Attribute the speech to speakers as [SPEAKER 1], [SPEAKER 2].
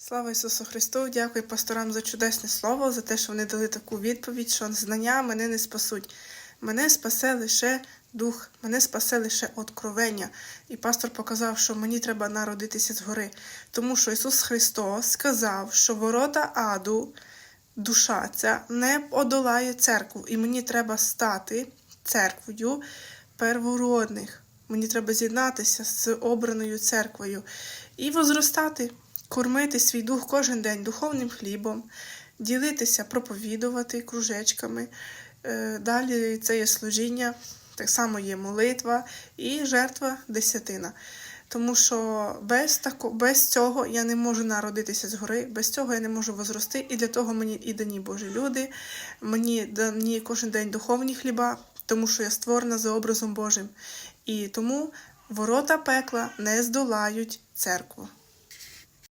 [SPEAKER 1] Слава Ісусу Христу! Дякую пасторам за чудесне слово, за те, що вони дали таку відповідь, що знання мене не спасуть. Мене спасе лише дух, мене спасе лише откровення. І пастор показав, що мені треба народитися згори. Тому що Ісус Христос сказав, що ворота аду, душа ця не одолає церкву, і мені треба стати церквою первородних. Мені треба з'єднатися з обраною церквою і возростати, кормити свій дух кожен день духовним хлібом, ділитися, проповідувати кружечками. Е, Далі це є служіння, так само є молитва і жертва десятина. Тому що без, тако, без цього я не можу народитися згори, без цього я не можу возрости, і для того мені і дані Божі люди, мені дані кожен день духовні хліба, тому що я створена за образом Божим. І тому ворота пекла не здолають церкву.